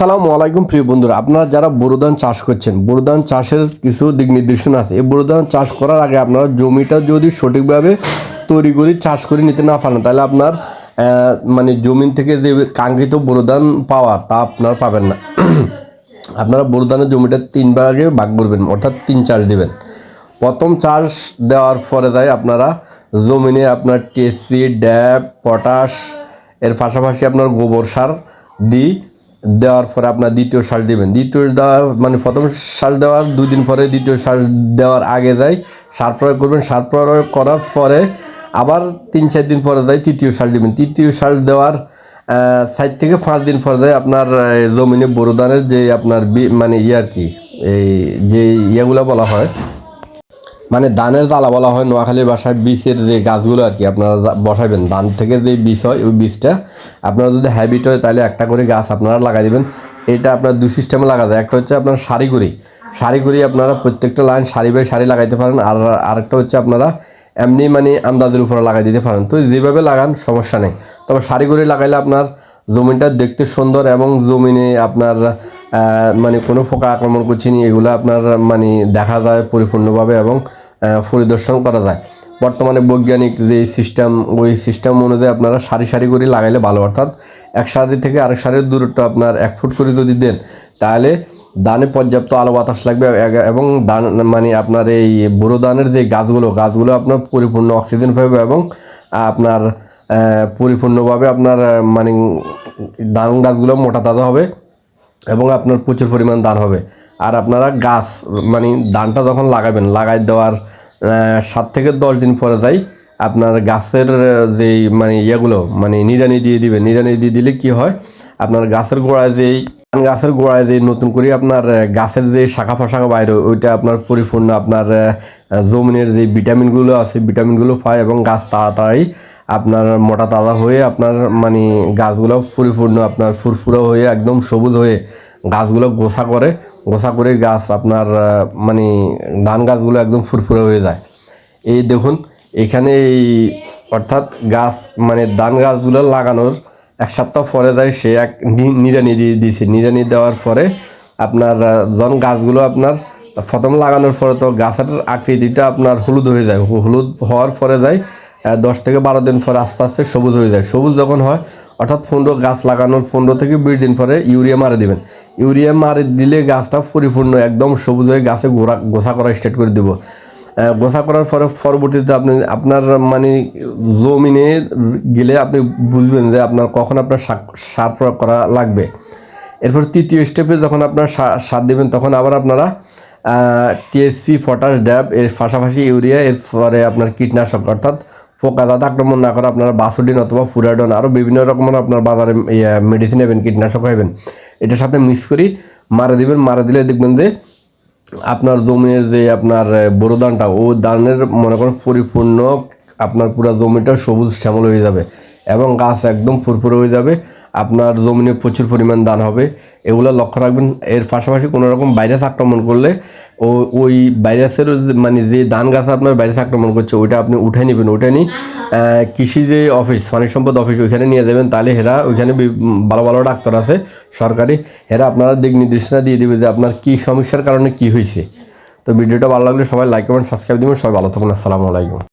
সালামু আলাইকুম, প্রিয় বন্ধুরা। আপনারা যারা বোরো ধান চাষ করছেন বোরো ধান চাষের কিছু দিক নির্দেশনা আছে। এই বোরো ধান চাষ করার আগে আপনারা জমিটা যদি সঠিকভাবে তৈরি করে চাষ করে নিতে না পারেন, তাহলে আপনার মানে জমিন থেকে যে কাঙ্ক্ষিত বোরো ধান পাওয়ার, তা আপনার পাবেন না। আপনারা বোরো ধানের জমিটা তিন ভাগে ভাগ করবেন, অর্থাৎ তিন চাষ দেবেন। প্রথম চাষ দেওয়ার পরে তাই আপনারা জমিনে আপনার টিএসপি ড্যাব, পটাশ, এর পাশাপাশি আপনার গোবর সার দিই দেওয়ার পরে আপনার দ্বিতীয় সার দিবেন। দ্বিতীয় দেওয়া মানে প্রথম সার দেওয়ার দুই দিন পরে দ্বিতীয় সার দেওয়ার আগে যায় সার প্রয়োগ করবেন সার প্রয়োগ করার পরে আবার তিন, চার দিন পরে যায় তৃতীয় সার দিবেন। তৃতীয় সার দেওয়ার সাইড থেকে পাঁচ দিন পরে যায় আপনার জমিনে বড় ধানের যে আপনার মানে ইয়ে আর কি, এই যে ইয়েগুলো বলা হয় মানে ধানের দালা বলা হয়, নোয়াখালীর বাসায় বীজের যে গাছগুলো আর কি আপনারা বসাবেন ধান থেকে যে বীজ হয়, ওই বীজটা আপনারা যদি হ্যাবিট হয় তাহলে একটা করে গাছ আপনারা লাগাই দেবেন। এটা আপনার দু সিস্টেমে লাগা যায়। একটা হচ্ছে আপনার সারি করে। আপনারা প্রত্যেকটা লাইন সারি বাই সারি লাগাইতে পারেন। আর আরেকটা হচ্ছে আপনারা এমনি মানে আন্দাজের উপরে লাগাই দিতে পারেন। তো যেভাবে লাগান সমস্যা নেই। তবে সারি লাগাইলে আপনার জমিটা দেখতে সুন্দর এবং জমিনে আপনার মানে কোনো পোকা আক্রমণ করছে নি, এগুলো আপনার মানে দেখা যায় পরিপূর্ণভাবে এবং পরিদর্শন করা যায়। বর্তমানে বৈজ্ঞানিক যে সিস্টেম ওই সিস্টেম অনুযায়ী আপনারা সারি সারি করে লাগাইলে ভালো। অর্থাৎ এক সারি থেকে আরেক সারির দূরত্ব আপনার এক ফুট করে যদি দেন, তাহলে দানে পর্যাপ্ত আলো বাতাস লাগবে এবং দান মানে আপনার এই বুড়ো দানের যে গাছগুলো গাছগুলো আপনার পরিপূর্ণ অক্সিজেন পাবে এবং আপনার পরিপূর্ণভাবে আপনার মানে ধান গাছগুলো মোটা তাজা হবে এবং আপনার প্রচুর পরিমাণ ধান হবে। আর আপনারা গাছ মানে ধানটা যখন লাগাবেন, লাগাই দেওয়ার সাত থেকে দশ দিন পরে যাই, আপনার গাছের যে মানে ইয়েগুলো মানে নিড়ানি দিয়ে দিবে। নিড়ানি দিয়ে দিলে কি হয়, আপনার গাছের গোড়ায় যেই, গাছের গোড়ায় যে নতুন করে আপনার গাছের যে শাখা ফাশাখা বাইরে ওইটা আপনার পরিপূর্ণ আপনার জমিনের যে ভিটামিনগুলো আছে, ভিটামিনগুলো পায় এবং গাছ তাড়াতাড়ি আপনার মোটা তাজা হয়ে আপনার মানে গাছগুলো পরিপূর্ণ, আপনার ফুরফুরা হয়ে, একদম সবুজ হয়ে গাছগুলো গোছা করে গোছা করে গাছ আপনার মানে ধান গাছগুলো একদম ফুরফুরে হয়ে যায়। এই দেখুন, এখানে এই অর্থাৎ গাছ মানে ধান গাছগুলো লাগানোর এক সপ্তাহ পরে যায়, সে এক নিড়ানি দিয়ে দিয়েছে। নিড়ানি দেওয়ার পরে আপনার যখন গাছগুলো আপনার প্রথম লাগানোর পরে তো গাছের আকৃতিটা আপনার হলুদ হয়ে যায়। হলুদ হওয়ার পরে যায় দশ থেকে বারো দিন পরে আস্তে আস্তে সবুজ হয়ে যায়। সবুজ যখন হয়, অর্থাৎ পনেরো গাছ লাগানোর পনেরো থেকে বিশ দিন পরে ইউরিয়া মারে দিবেন। ইউরিয়া মারে দিলে গাছটা পরিপূর্ণ, একদম সবুজ হয়ে গাছে গোড়া গোছা করা স্টার্ট করে দেবো। গোছা করার পরে পরবর্তীতে আপনি, আপনার মানে জমিনে গেলে আপনি বুঝবেন যে আপনার কখন আপনার সার- প্রয়োগ করা লাগবে। এরপর তৃতীয় স্টেপে যখন আপনার সার দেবেন, তখন আবার আপনারা টিএসপি পটাশ ড্যাব এর পাশাপাশি ইউরিয়া, এরপরে আপনার কীটনাশক, অর্থাৎ পোকা দাদা আক্রমণ না করে আপনারা বাসুডিন অথবা ফুরাডন আরও বিভিন্ন রকমের আপনার বাজারে মেডিসিন নেবেন, কীটনাশক হবেন এটার সাথে মিক্স করি, মারা দিবেন, মারা দিলে দেখবেন যে আপনার জমির যে আপনার বড় ধানটা, ও ধানের মনে করেন পরিপূর্ণ আপনার পুরো জমিটা সবুজ শ্যামল হয়ে যাবে এবং গাছ একদম ফুরফুরে হয়ে যাবে, আপনার জমিনে প্রচুর পরিমাণ ধান হবে। এগুলো লক্ষ্য রাখবেন, এর পাশাপাশি কোনো রকম ভাইরাস আক্রমণ করলে ও, ওই ভাইরাসের মানে যে ধান গাছ আপনার ভাইরাস আক্রমণ করছে, ওইটা আপনি উঠে নেবেন ওইটা নিয়ে কৃষি যে অফিস পানি সম্পদ অফিস, ওইখানে নিয়ে যাবেন। তাহলে হেরা ওইখানে ভালো ভালো ডাক্তার আছে, সরকারি। হেরা আপনারা দিক নির্দেশনা দিয়ে দেবে যে আপনার কী সমস্যার কারণে কী হয়েছে। তো ভিডিওটা ভালো লাগলে সবাই লাইক কমেন্ট সাবস্ক্রাইব দেবেন, সবাই ভালো থাকুন, আসসালামু আলাইকুম।